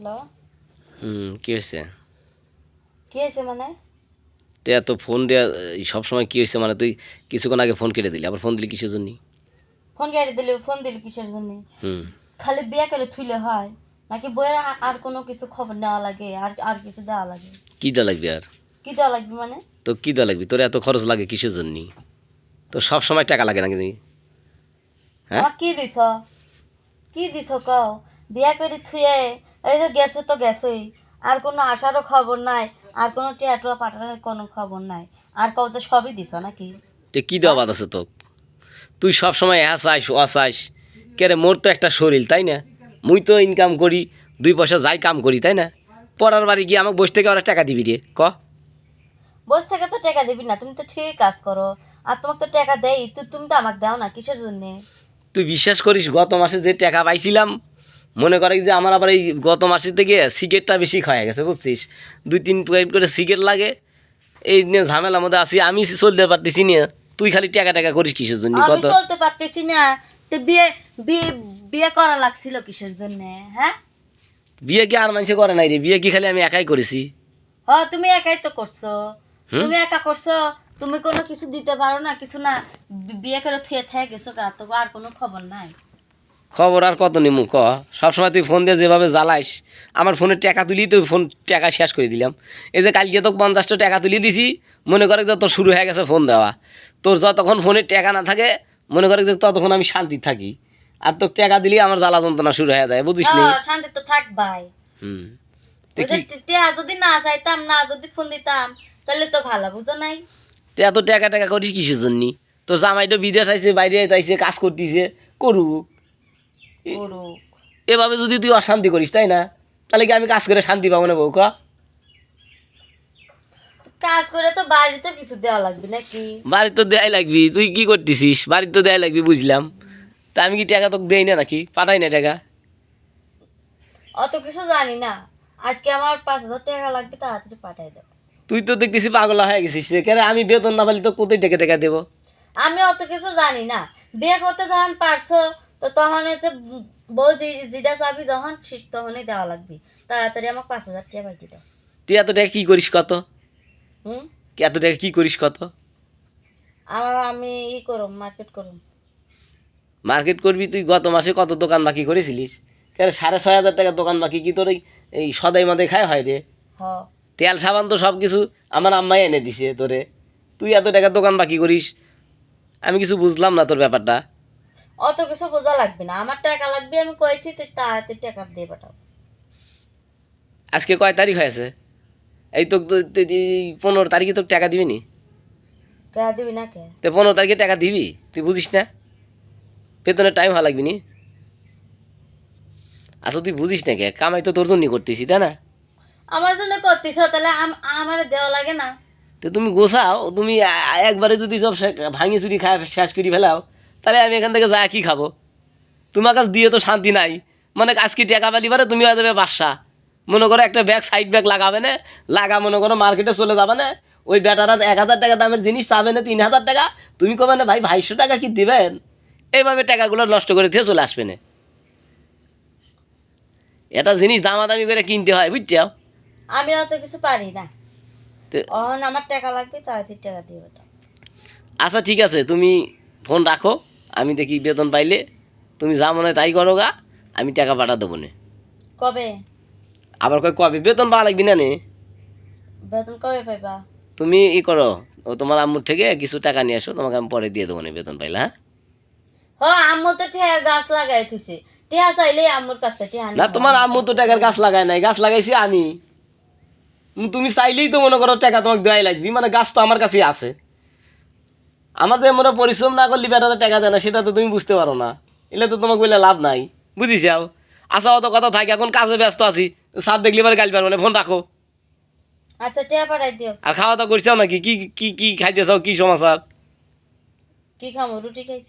Hello হুম কি হয়েছে? কি হয়েছে মানে? তো এত ফোন দেওয়া সব সময় কি হয়েছে মানে তুই কিছুক্ষণ আগে ফোন কেটে দিলি আবার ফোন দিলি কিসের জন্য? ফোন গাড়ি দিলে ফোন দিলি কিসের জন্য? হুম। খালি বিয়ে করে থুইলে হয় নাকি বইয়ের আর কোনো কিছু খবর নেওয়া লাগে আর আর কিছু দেওয়া লাগে? কী দেওয়া লাগবে আর? কি দেওয়া লাগবে মানে? তো কী দেওয়া লাগবে? তোর এত খরচ লাগে কিসের জন্য? তো সব সময় টাকা লাগে নাকি হ্যাঁ? আমার কি দিছ? কি দিছ কও? বিয়া করে থুয়ে এই যে গেছে তো গেছেই। আর কোনো আসারও খবর নাই আর কোনো টিয়াটুয়া পাঠানোর কোনো খবর নাই। আর যে সবই দিছ নাকি? তো কী দেওয়া আছে তো তুই সব সময় হাসাইস অসাইস কেরে মোর তো একটা শরীর তাই না? মুই তো ইনকাম করি দুই পয়সা যাই কাম করি তাই না? পড়ার বাড়ি গিয়ে আমাকে বসে থেকে ওরা টাকা দিবি রে ক? বসে থেকে তো টাকা দিবি না তুমি তো ঠিক কাজ করো। আর তোমাকে তো টাকা দেই তুই তুমি তো আমাকে দাও না কিসের জন্যে? তুই বিশ্বাস করিস গত মাসে যে টাকা পাইছিলাম মনে করে যে আমার আবার এই গত মাসের থেকে সিগারেটটা বেশি খাওয়া গেছে বুঝছিস? দুই তিন প্লেট করে সিগারেট লাগে। এই নিয়ে ঝামেলার মধ্যে আছি আমি চলতে পারতেছি না। তুই খালি টাকা টাকা করিস কিসের জন্য? কত? চলতে পারতেছি না। তো বিয়ে বিয়ে বিয়ে করা লাগছিল কিসের জন্য হ্যাঁ? বিয়ে কি আর মানুষে করে নাই রে? বিয়ে কি খালি আমি একাই করেছি? হ তুমি একাই তো করছ। তুমি একা করছ তুমি কোনো কিছু দিতে পারো না কিছু না বিয়ে করে থুয়ে থেকে গেছো গা তো আর কোনো খবর নাই। খবর আর কত নিমু? ক? সবসময় তুই ফোন দিয়ে যেভাবে জ্বালাইস আমার ফোনে টাকা তুলি তুই ফোন টাকা শেষ করে দিলাম। এই যে কালকে তোকে পঞ্চাশটা টাকা তুলি দিছি মনে করে যে তোর শুরু হয়ে গেছে ফোন দেওয়া। তোর যতক্ষণ ফোনে টাকা না থাকে মনে করে যে ততক্ষণ আমি শান্তি থাকি। আর তোর টাকা দিলি আমার জ্বালা যন্ত্রণা শুরু হয়ে যায় বুঝিস নি? শান্তি তো থাকবাই। হুম। তো যদি না চাইতাম না যদি ফোন দিতাম তাহলে তো ভালো বুঝো নাই? তুই এত টাকা টাকা করিস কিসের জন্য? তোর জামাইটা বিদেশ আইছে বাইরে আইছে কাজ করতেছে করুক। এভাবে যদি তুই অশান্তি করিস তাই না? তাহলে কি আমি কাজ করে শান্তি পাবো না বউ কাজ করে তো বাড়িতে কিছু দেওয়া লাগবে নাকি? বাড়ির তো দেয়াই লাগবি। তুই কি করতেছিস? বাড়ির তো দেয়াই লাগবি বুঝলাম। তা আমি কি টাকা তোকে দেই না নাকি? পাঠাই না টাকা। অত কিছু জানি না। আজকে আমার পাঁচ হাজার টাকা লাগবে তাড়াতাড়ি পাঠাই দাও তুই তো দেখতেছি পাগলা হয়ে গেছিস রে। কেন আমি বেতন না পালি তো কোথায় টাকা টাকা দেবো? আমি অত কিছু জানি না। বিয়ে করতে যখন পারছ তো তখন হচ্ছে বউ যেটা চাবি যখন ঠিক তখনই দেওয়া লাগবে। তাড়াতাড়ি আমার পাঁচ হাজার টাকা পাঠিয়ে দাও। তুই এত টাকা কী করিস কত? হুম? এত টাকা কী করিস কত? আমার আমি ই করুম মার্কেট করুম। মার্কেট করবি তুই গত মাসে কত দোকান বাকি করেছিলিস? কেন সাড়ে ছয় হাজার টাকার দোকান বাকি কি তোর এই- সদাই মাদাই খায় হয় রে? হ। তেল সাবান তো সব কিছু আমার আম্মাই এনে দিছে তোরে। তুই এত টাকার দোকান বাকি করিস? আমি কিছু বুঝলাম না তোর ব্যাপারটা। অত কিছু বোঝা লাগবে না। আমার টাকা লাগবে আমি কয়েছি তুই তাড়াতাড়ি টাকা দিয়ে পাঠাও আজকে কয় তারিখ হয়েছে? এই তো পনেরো তারিখে তোকে টাকা দিবি নি? টাকা দিবি না কে? তো পনেরো তারিখে টাকা দিবি? তুই বুঝিস না? বেতনের টাইম হওয়া লাগবি নি? আচ্ছা তুই বুঝিস না কে? কামাই তো তোর জন্যই করতেছি তাই না? আমার জন্য করতিস তাহলে আম- আমার দেওয়া লাগে না। তো তুমি গোছাও তুমি একবারে যদি সব ভাঙি চুরি খায় শেষ করি ফেলাও। তাহলে আমি এখান থেকে যা কি খাব? তোমার কাছে দিয়ে তো শান্তি নাই। মানে আজকে টাকা পালি পারে তুমি হয়ে যাবে বাসা মনে করো একটা ব্যাগ সাইড ব্যাগ লাগাবে না লাগা মনে করো মার্কেটে চলে যাবে না। ওই বেটারা এক হাজার টাকা দামের জিনিস পাবে না তিন হাজার টাকা। তুমি কবে না ভাই ভাইশো টাকা কি দেবেন? এইভাবে টাকাগুলো নষ্ট করে দিয়ে চলে আসবে না। এটা জিনিস দামাদামি করে কিনতে হয় বুঝছ? আমি অত কিছু পারি না। আমার টাকা লাগবে তাড়াতাড়ি টাকা দিয়ে আচ্ছা ঠিক আছে তুমি ফোন রাখো। আমি দেখি বেতন পাইলে তুমি যা মনে তাই করো গা আমি টাকা পাঠা দেবো না। কবে? আবার কয় কবে? বেতন পাওয়া লাগবি না নে। বেতন কবে পাইবা? তুমি ই করো ও তোমার আম্মুর থেকে কিছু টাকা নিয়ে আসো তোমাকে আমি পরে দিয়ে দেবো না বেতন পাইলে হ্যাঁ? আম্মু তো ঠেয়ার গাছ লাগাই টিয়া চাইলে আম্মুর কাছে টিয়া না তোমার আম্মু তো টাকার গাছ লাগায় নাই গাছ লাগাইছি আমি। তুমি চাইলেই তো মনে করো টাকা তোমাকে দেওয়াই লাগবে মানে গাছ তো আমার কাছেই আছে। আমাদের মনে পরিশ্রম না করলে বেটাতে টাকা দেয় না সেটা তো তুমি বুঝতে পারো না। এলে তো তোমাকে বললে লাভ নাই। বুঝিস যাও আসা অত কথা থাকে এখন কাজে ব্যস্ত আছি। সাত দেখলে এবার গাল পারবে না ফোন রাখো। আচ্ছা টিয়া পাঠাই দিও। আর খাওয়া দাওয়া করছ নাকি? কি কি কি খাইতে চাও কি সমাচার কি খাব রুটি খাইছি।